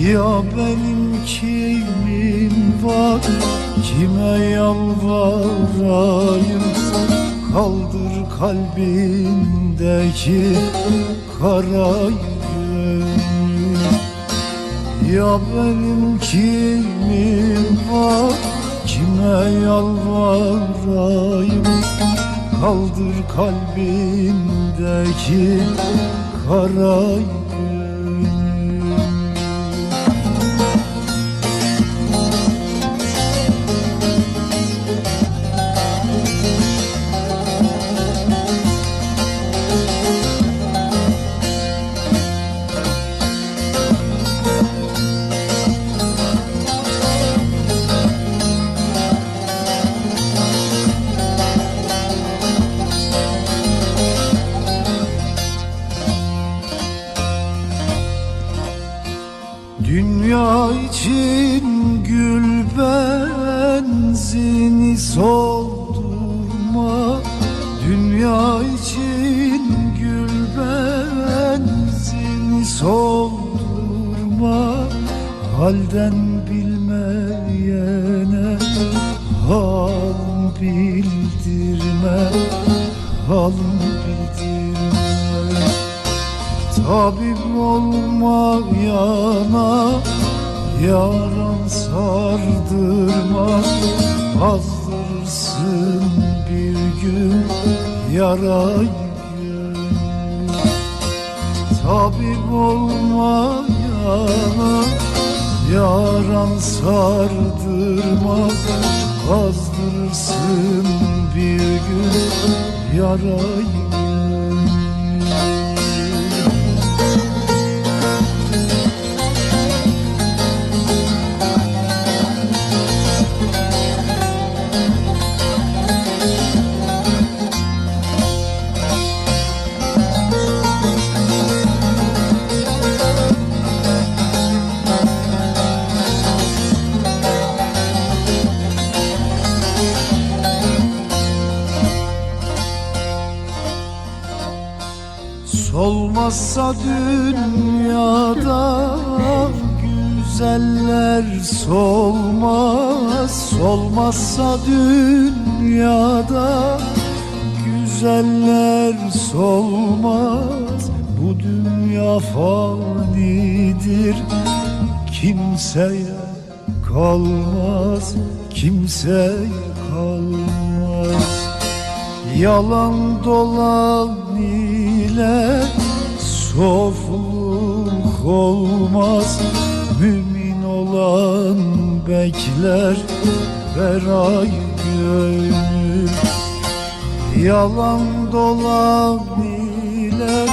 Ya benim kimim var? Kime yalvarayım? Kaldır kalbindeki karayı ya benim kimim var? Kime yalvarayım? Kaldır kalbimdeki karayı Dünya için gül benzini soldurma. Dünya için gül benzini soldurma. Halden bilmeyene hal bildirme. Hal bildirme Tabip olmayana yaran sardırma Azdırırsın bir gün yarayı Tabip olmayana yaran sardırma Azdırırsın bir gün yarayı Solmazsa dünyada güzeller solmaz. Solmazsa dünyada güzeller solmaz. Bu dünya fanidir kimseye kalmaz Kimseye kalmaz. Yalan dolan ile sofluk olmaz. Mümin olan bekler beray gönül. Yalan dolan ile